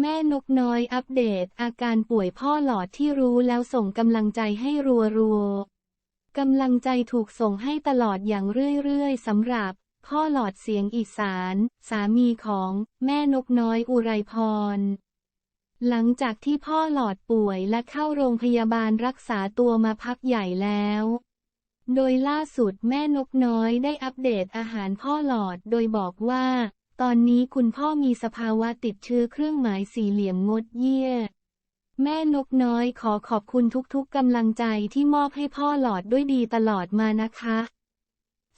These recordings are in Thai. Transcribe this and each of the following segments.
แม่นกน้อยอัปเดต อาการป่วยพ่อหลอดที่รู้แล้วส่งกำลังใจให้รัวๆกำลังใจถูกส่งให้ตลอดอย่างเรื่อยๆสำหรับ พ่อหลอดเสียงอีสาน สามีของแม่นกน้อยอุไรพร หลังจากที่พ่อหลอดป่วยและเข้าโรงพยาบาลรักษาตัวมาพักใหญ่แล้ว โดยล่าสุดแม่นกน้อยได้อัปเดตอาหารพ่อหลอดโดยบอกว่า ตอนนี้คุณพ่อมีสภาวะติดเชื้อเครื่องหมายสี่เหลี่ยมงดเยี่ย แม่นกน้อยขอขอบคุณทุกๆกำลังใจที่มอบให้พ่อหลอดด้วยดีตลอดมานะคะ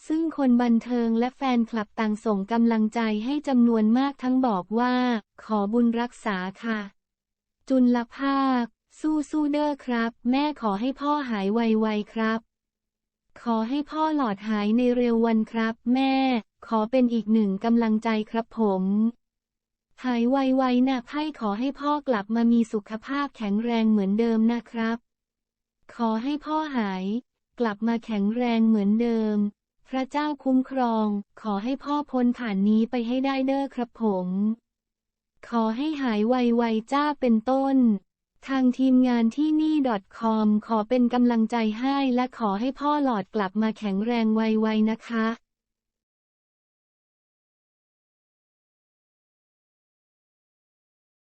ซึ่งคนบันเทิงและแฟนคลับต่างส่งกำลังใจให้จำนวนมากทั้งบอกว่า ขอบุญรักษาค่ะ จุลภาค สู้สู้เด้อครับ แม่ขอให้พ่อหายไวๆครับ ขอให้พ่อหลอดหายในเร็ววันครับ แม่ ขอเป็นอีกหนึ่งกำลังใจครับผม หายไวๆนะไพ่ขอให้พ่อกลับมามีสุขภาพแข็งแรงเหมือนเดิมนะครับ ขอให้พ่อหาย กลับมาแข็งแรงเหมือนเดิม พระเจ้าคุ้มครอง ขอให้พ่อพ้นผ่านนี้ไปให้ได้เด้อครับผม ขอให้หายไวๆจ้าเป็นต้น ทางทีมงานที่นี่ .com ขอเป็นกำลังใจให้และขอให้พ่อหลอดกลับมาแข็งแรงไวๆนะคะ